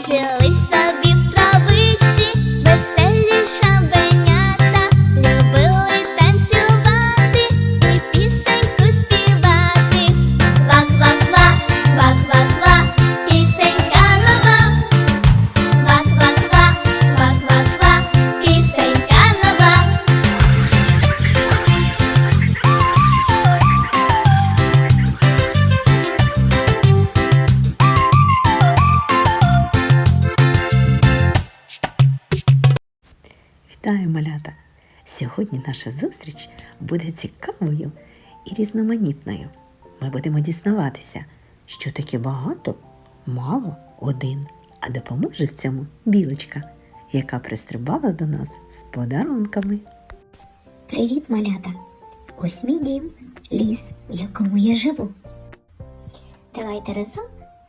Jelly Sun. Вітаю, малята! Сьогодні наша зустріч буде цікавою і різноманітною. Ми будемо дізнаватися, що таке багато, мало, один, а допоможе в цьому білочка, яка пристрибала до нас з подарунками. Привіт, малята! Ось мій дім, ліс, в якому я живу. Давайте разом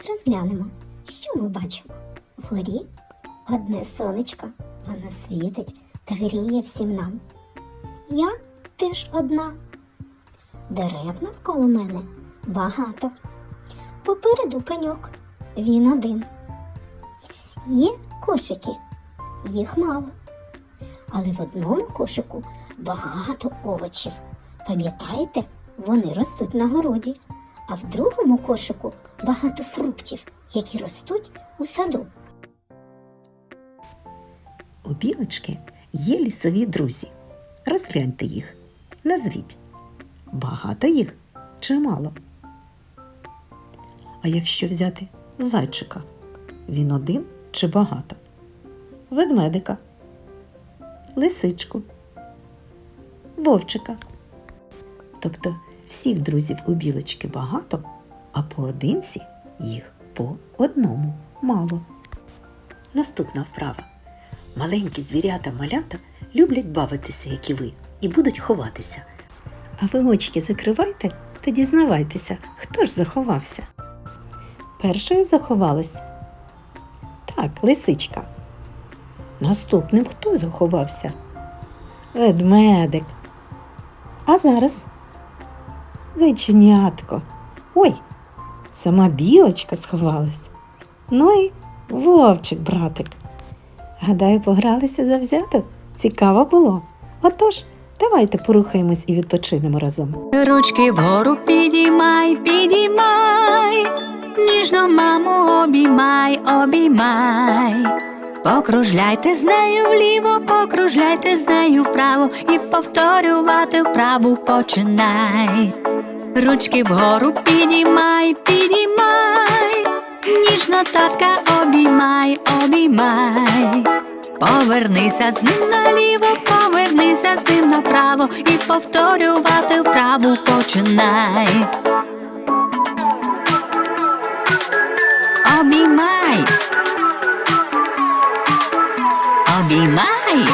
розглянемо, що ми бачимо. Вгорі одне сонечко, воно світить та гріє всім нам. Я теж одна. Дерев навколо мене багато. Попереду пеньок, він один. Є кошики, їх мало. Але в одному кошику багато овочів. Пам'ятаєте, вони ростуть на городі, а в другому кошику багато фруктів, які ростуть у саду. У білочки є лісові друзі. Розгляньте їх. Назвіть. Багато їх чи мало? А якщо взяти зайчика, він один чи багато? Ведмедика, лисичку, вовчика. Тобто всіх друзів у білочки багато, а поодинці їх по одному мало. Наступна вправа. Маленькі звірята малята люблять бавитися, як і ви, і будуть ховатися. А ви очки закривайте та дізнавайтеся, хто ж заховався. Першою заховалась так, лисичка. Наступним хто заховався? Ведмедик. А зараз зайченятко. Ой, сама білочка сховалась. Ну і вовчик, братик. Гадаю, погралися завзято? Цікаво було. Отож, давайте порухаємось і відпочинемо разом. Ручки вгору підіймай, підіймай, ніжно маму обіймай, обіймай. Покружляйте з нею вліво, покружляйте з нею вправо і повторювати вправу починай. Ручки вгору підіймай, підіймай, ніжно татка обіймай, обіймай. Повернися з ним наліво, повернися з ним направо і повторювати вправу починай. Обіймай. Обіймай.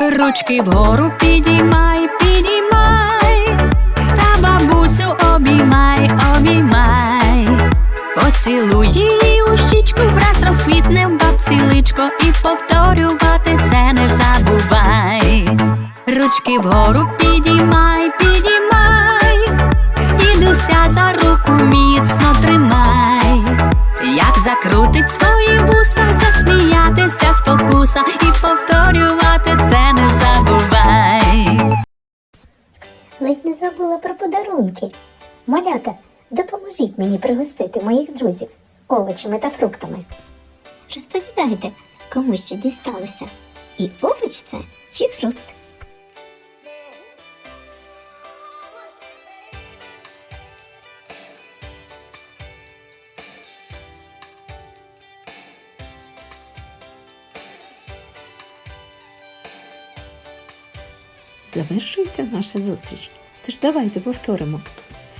Ручки вгору підіймай, підіймай. Та бабусю обіймай. Поцілуй її у щічку, враз розквітне в бабці личко і повторювати це не забувай. Ручки вгору підіймай, підіймай, дідуся за руку міцно тримай. Як закрутить свої вуса, засміятися спокуса і повторювати це не забувай. Ледь не забула про подарунки. Малята, допоможіть мені пригостити моїх друзів овочами та фруктами. Розповідайте, кому що дісталося. І овоч це чи фрукт. Завершується наша зустріч. Тож давайте повторимо.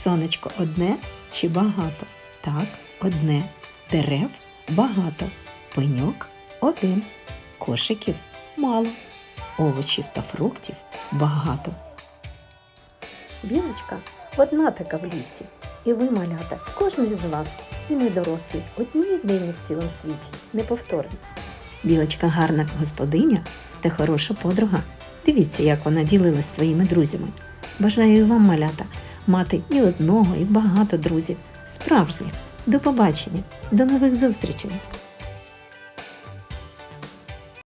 Сонечко одне чи багато? Так, одне. Дерев багато. Пеньок один. Кошиків мало. Овочів та фруктів багато. Білочка одна така в лісі. І ви, малята, кожен із вас, і ми дорослі, одні єдині в цілому світі, неповторні. Білочка гарна господиня та хороша подруга. Дивіться, як вона ділилась своїми друзями. Бажаю вам, малята, мати і одного, і багато друзів, справжніх. До побачення, до нових зустрічей!